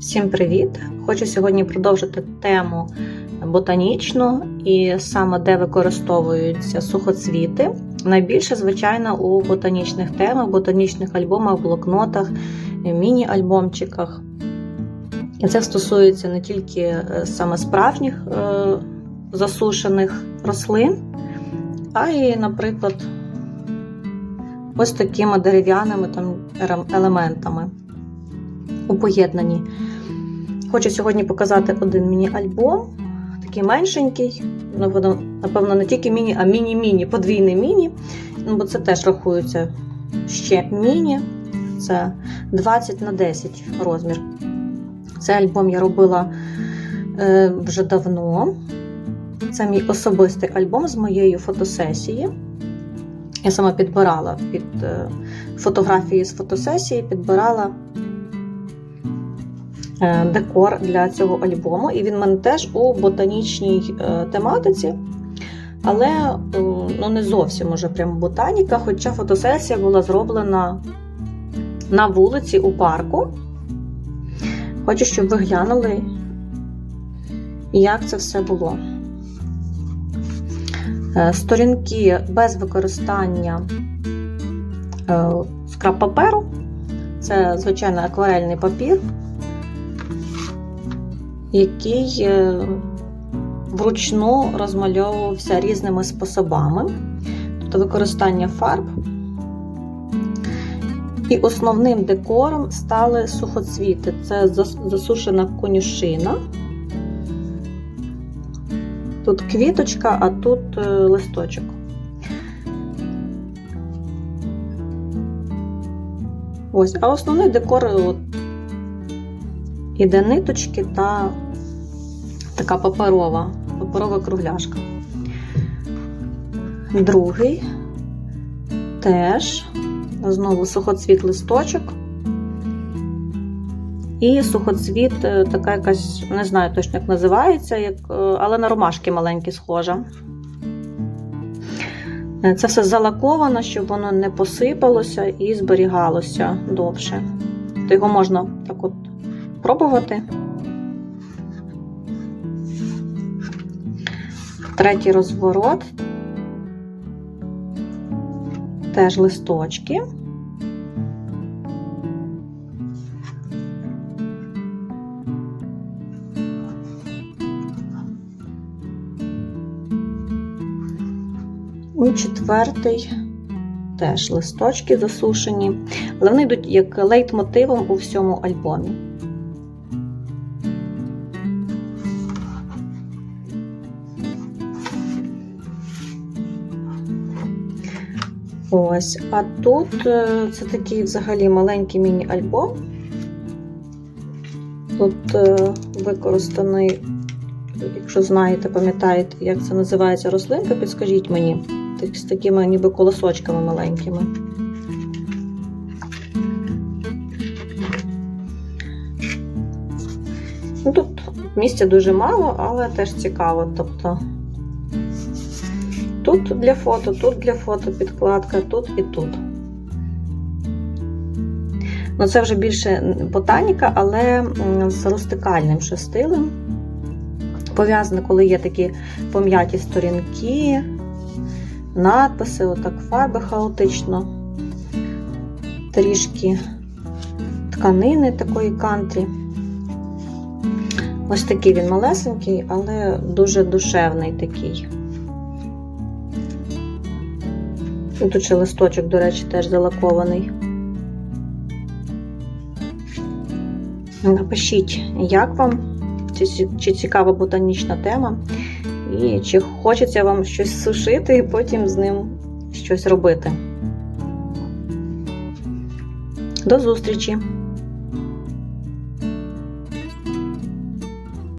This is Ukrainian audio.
Всім привіт! Хочу сьогодні продовжити тему ботанічну і саме де використовуються сухоцвіти. Найбільше, звичайно, у ботанічних темах, ботанічних альбомах, блокнотах, міні-альбомчиках. І це стосується не тільки е, саме справжніх е, засушених рослин, а й, наприклад, ось такими дерев'яними там елементами у поєднанні. Хочу сьогодні показати один міні-альбом, такий меншенький. Ну, воно, напевно, не тільки міні, а міні-міні, подвійний міні. Ну, бо це теж рахується ще міні. Це 20 на 10 розмір. Цей альбом я робила е, вже давно. Це мій особистий альбом з моєї фотосесії. Я сама підбирала під е, фотографії з фотосесії, підбирала декор для цього альбому. І він в мене теж у ботанічній е, тематиці. Але е, ну, не зовсім уже прямо ботаніка, хоча фотосесія була зроблена на вулиці у парку. Хочу, щоб ви глянули, як це все було. Е, Сторінки без використання е, скраб паперу. Це, звичайно, акварельний папір, який е, вручну розмальовувався різними способами, тобто використання фарб. І основним декором стали сухоцвіти. Це засушена конюшина. Тут квіточка, а тут листочок. Ось, а основний декор от, іде ниточки та така паперова, паперова кругляшка. Другий теж. Знову сухоцвіт листочок. І сухоцвіт, така якась, не знаю точно, як називається, як, але на ромашки маленькі схожа. Це все залаковано, щоб воно не посипалося і зберігалося довше. То його можна так от пробувати. Третій розворот. Теж листочки. І четвертий теж листочки засушені, але вони йдуть як лейтмотивом у всьому альбомі. Ось, а тут е, це такий взагалі маленький міні-альбом. Тут е, використаний, якщо знаєте, пам'ятаєте, як це називається рослинка, підскажіть мені, з такими ніби колосочками маленькими. Ну, Тут місця дуже мало, але теж цікаво. Тобто Тут для фото, тут для фото підкладка, тут і тут. Ну, Це вже більше ботаніка, але з розтикальним ще стилем. Пов'язано, коли є такі пом'яті сторінки, надписи, отак фарби хаотично, трішки тканини такої кантрі. Ось такий він малесенький, але дуже душевний такий. Тут ще листочок, до речі, теж залакований. Напишіть, як вам, чи, чи цікава ботанічна тема, і чи хочеться вам щось сушити і потім з ним щось робити. До зустрічі!